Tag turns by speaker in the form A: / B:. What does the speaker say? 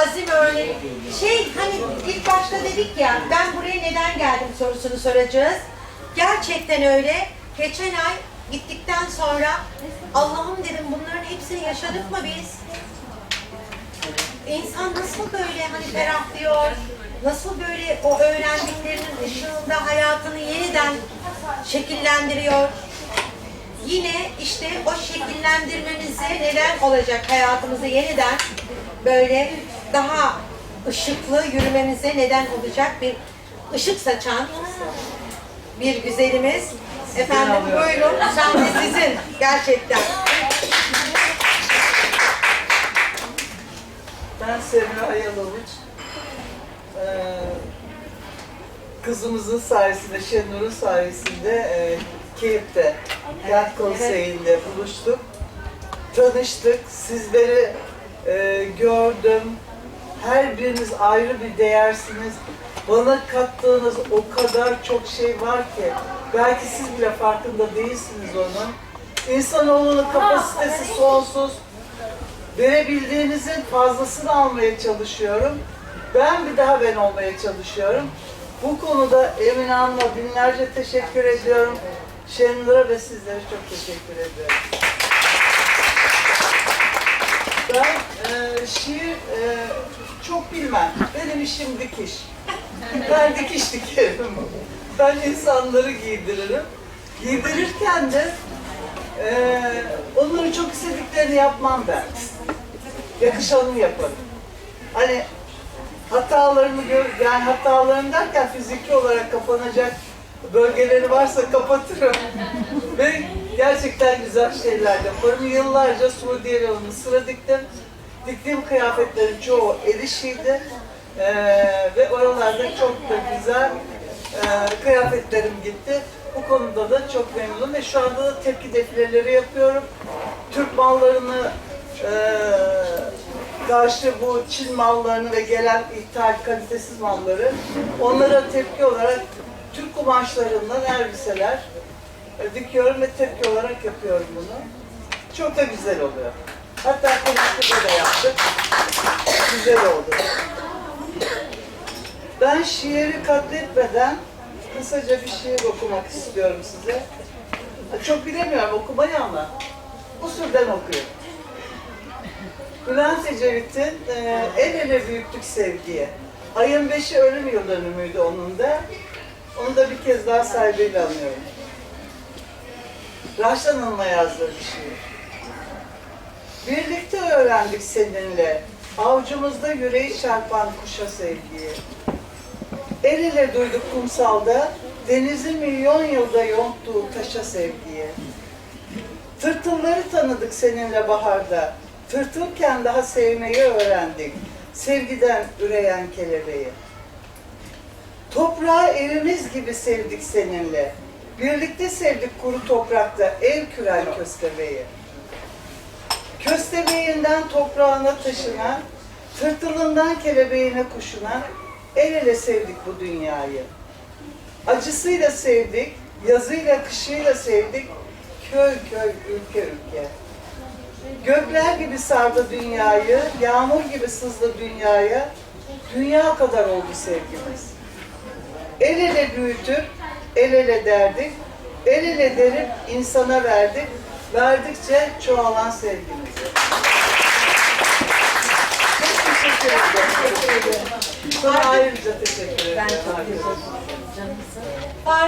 A: azim örnek. Şey hani ilk başta dedik ya ben buraya neden geldim sorusunu soracağız. Gerçekten öyle. Geçen ay gittikten sonra Allah'ım dedim bunların hepsini yaşadık mı biz? İnsan nasıl böyle hani ferahlıyor, nasıl böyle o öğrendiklerinin ışığında hayatını yeniden şekillendiriyor. Yine işte o şekillendirmemize neden olacak hayatımızı yeniden böyle daha ışıklı yürümemize neden olacak bir ışık saçan bir güzelimiz. Efendim buyurun de sizin gerçekten.
B: Ben Semra Ayaloviç. Ee, kızımızın sayesinde, Şenur'un sayesinde e, Keyif'te, Kent Konseyi'nde buluştuk. Tanıştık, sizleri e, gördüm. Her biriniz ayrı bir değersiniz. Bana kattığınız o kadar çok şey var ki, belki siz bile farkında değilsiniz onun. İnsanoğlunun kapasitesi sonsuz verebildiğinizin fazlasını almaya çalışıyorum. Ben bir daha ben olmaya çalışıyorum. Bu konuda Emine Hanım'a binlerce teşekkür ediyorum. Şenur'a ve sizlere çok teşekkür ediyorum. Ben e, şiir e, çok bilmem. Benim işim dikiş. Ben dikiş dikerim. Ben insanları giydiririm. Giydirirken de e, onların çok istediklerini yapmam ben yakışanını yaparım. Hani hatalarını gör, yani hatalarını derken fiziki olarak kapanacak bölgeleri varsa kapatırım. Ve gerçekten güzel şeyler yaparım. Yıllarca Suudi ve Mısır'a diktim. Diktiğim kıyafetlerin çoğu el. Ee, ve oralarda çok da güzel e, kıyafetlerim gitti. Bu konuda da çok memnunum ve şu anda da tepki defileleri yapıyorum. Türk mallarını e, karşı bu Çin mallarını ve gelen ithal kalitesiz malları onlara tepki olarak Türk kumaşlarından elbiseler dikiyorum ve tepki olarak yapıyorum bunu. Çok da güzel oluyor. Hatta konuşmada da yaptık. Güzel oldu. Ben şiiri katletmeden kısaca bir şiir okumak istiyorum size. Çok bilemiyorum okumayı ama usulden okuyorum. Bülent Ecevit'in e, El ele büyüktük sevgiye. Ayın beşi ölüm yıl dönümüydü onun da. Onu da bir kez daha sahibiyle anıyorum. Raşlan Hanım'a yazdığı bir şiir. Birlikte öğrendik seninle, avcumuzda yüreği çarpan kuşa sevgiyi. El ele duyduk kumsalda, denizin milyon yılda yonttuğu taşa sevgiyi. Tırtılları tanıdık seninle baharda, tırtılken daha sevmeyi öğrendik, sevgiden üreyen kelebeği. Toprağı evimiz gibi sevdik seninle, birlikte sevdik kuru toprakta el küren köstebeği. Köstebeğinden toprağına taşına, tırtılından kelebeğine kuşuna, el ele sevdik bu dünyayı. Acısıyla sevdik, yazıyla kışıyla sevdik, köy köy, ülke ülke. Gökler gibi sardı dünyayı, yağmur gibi sızdı dünyaya, dünya kadar oldu sevgimiz. El ele büyütüp, el ele derdik, el ele derip insana verdik, verdikçe çoğalan sevgimizi. Çok teşekkür ederim. Sana ayrıca teşekkür ederim.
A: Ben teşekkür ederim.